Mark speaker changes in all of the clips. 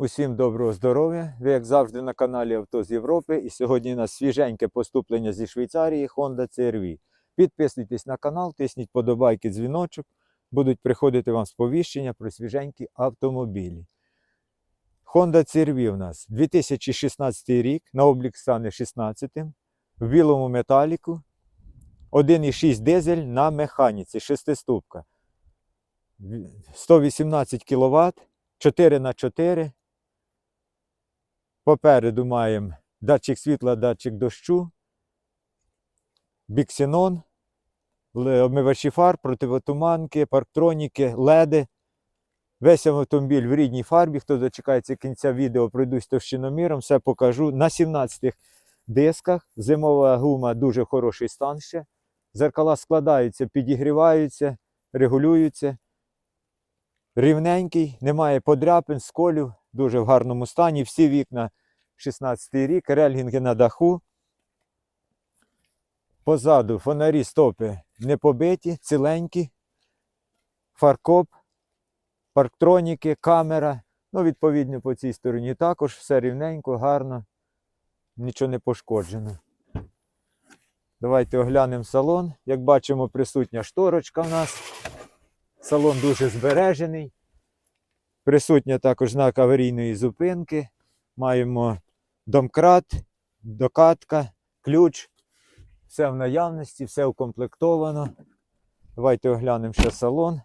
Speaker 1: Усім доброго здоров'я! Ви, як завжди, на каналі Авто з Європи. І сьогодні у нас свіженьке поступлення зі Швейцарії Honda CR-V. Підписуйтесь на канал, тисніть подобайки, дзвіночок. Будуть приходити вам сповіщення про свіженькі автомобілі. Honda CR-V у нас 2016 рік, на облік стане 16 в білому металіку. 1,6 дизель на механіці, шестиступка. 118 кВт, 4 на 4 Попереду маємо датчик світла, датчик дощу, біксенон, обмивачі фар, противотуманки, парктроніки, леди. Весь автомобіль в рідній фарбі. Хто дочекається кінця відео, пройдусь товщиноміром, все покажу. На 17 дисках. Зимова гума дуже хороший стан ще. Зеркала складаються, підігріваються, регулюються. Рівненький, немає подряпин, сколів, дуже в гарному стані. Всі вікна 16 рік, рельгінги на даху. Позаду фонарі стопи не побиті, ціленькі. Фаркоп, парктроніки, камера. Ну, відповідно, по цій стороні також все рівненько, гарно, нічого не пошкоджено. Давайте оглянемо салон. Як бачимо, присутня шторочка в нас. Салон дуже збережений. Присутня також знак аварійної зупинки. Маємо домкрат, докатка, ключ. Все в наявності, все укомплектовано. Давайте оглянемо ще салон.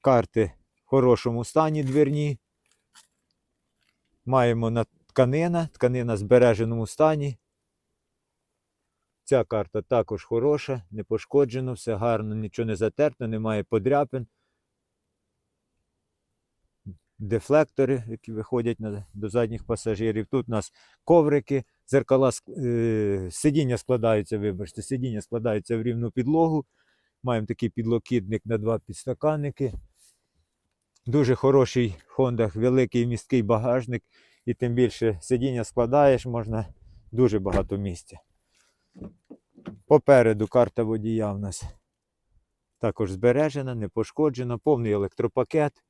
Speaker 1: Карти в хорошому стані дверні. Маємо тканина, тканина в збереженому стані. Ця карта також хороша, не пошкоджено, все гарно, нічого не затерто, немає подряпин. Дефлектори, які виходять на, до задніх пасажирів. Тут у нас коврики, зеркала, е, сидіння складаються, вибачте, сидіння складаються в рівну підлогу. Маємо такий підлокітник на два підстаканники. Дуже хороший в Хондах, великий місткий багажник. І тим більше сидіння складаєш, можна дуже багато місця. Попереду карта водія в нас також збережена, не пошкоджена, повний електропакет.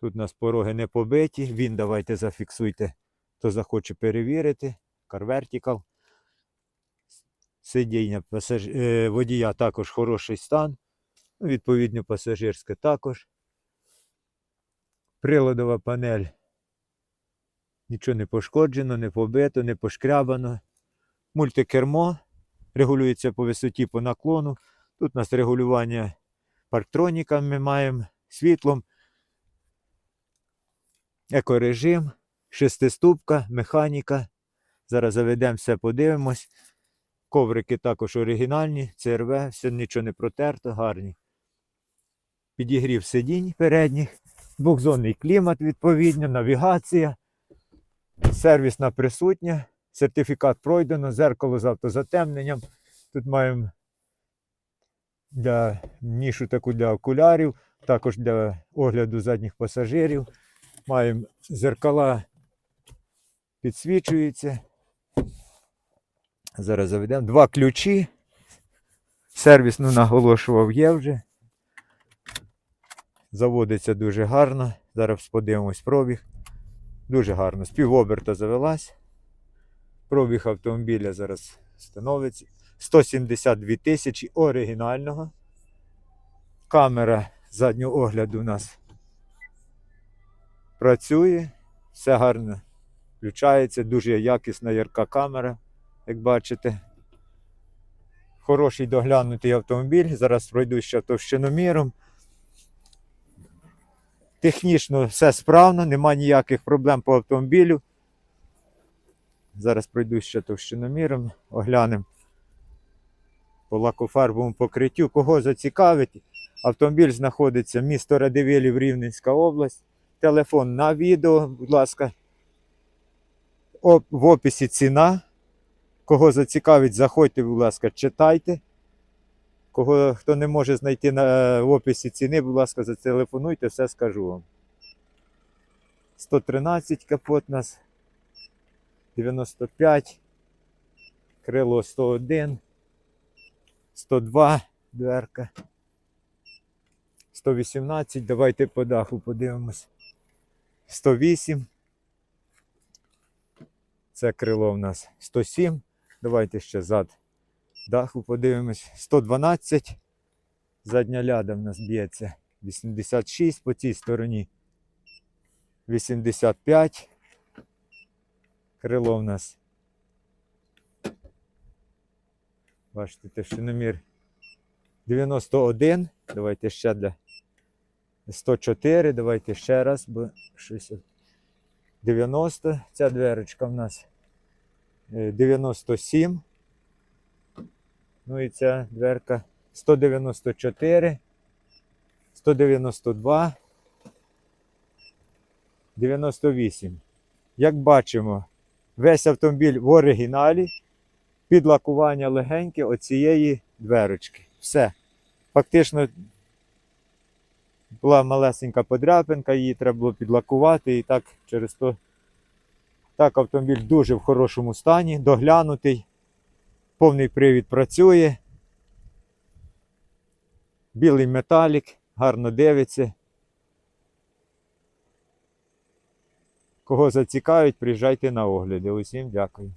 Speaker 1: Тут у нас пороги не побиті. Він давайте зафіксуйте, хто захоче перевірити. Carvertical. Сидіння пасаж... е, водія також хороший стан. Ну, відповідно, пасажирське також. Приладова панель. Нічого не пошкоджено, не побито, не пошкрябано. Мультикермо регулюється по висоті, по наклону. Тут у нас регулювання парктроніками ми маємо, світлом, екорежим, шестиступка, механіка. Зараз заведемо все, подивимось. Коврики також оригінальні, ЦРВ, все нічого не протерто, гарні. Підігрів сидінь передніх, двохзонний клімат, відповідно, навігація, сервісна присутня. Сертифікат пройдено, зеркало з автозатемненням. Тут маємо для нішу таку для окулярів, також для огляду задніх пасажирів. Маємо зеркала підсвічуються. Зараз заведемо. Два ключі. Сервісну наголошував є вже. Заводиться дуже гарно. Зараз подивимось пробіг. Дуже гарно. З півоберта завелась. Пробіг автомобіля зараз становиться 172 тисячі оригінального. Камера заднього огляду у нас працює, все гарно включається, дуже якісна ярка камера, як бачите. Хороший доглянутий автомобіль. Зараз пройду ще товщиноміром. Технічно все справно, немає ніяких проблем по автомобілю. Зараз пройду ще товщиноміром, оглянемо по лакофарбовому покриттю. Кого зацікавить, автомобіль знаходиться місто Радивилів, Рівненська область. Телефон на відео, будь ласка. В описі ціна. Кого зацікавить, заходьте, будь ласка, читайте. Кого хто не може знайти на, описі ціни, будь ласка, зателефонуйте, все скажу вам. 113 капот нас. 95, крило 101, 102, дверка. 118. Давайте по даху подивимось. 108. Це крило в нас 107. Давайте ще зад даху подивимось. 112. Задня ляда в нас б'ється. 86 по цій стороні. 85. Крило в нас. Бачите, товщиномір 91. Давайте ще для 104. Давайте ще раз, бо щось. от- 90. Ця дверочка в нас е, 97. Ну і ця дверка 194, 192, 98. Як бачимо, весь автомобіль в оригіналі, підлакування легеньке оцієї дверочки. Все. Фактично була малесенька подряпинка, її треба було підлакувати і так через то. Так, автомобіль дуже в хорошому стані, доглянутий, повний привід працює. Білий металік, гарно дивиться. Кого зацікавить, приїжджайте на огляди. Усім дякую.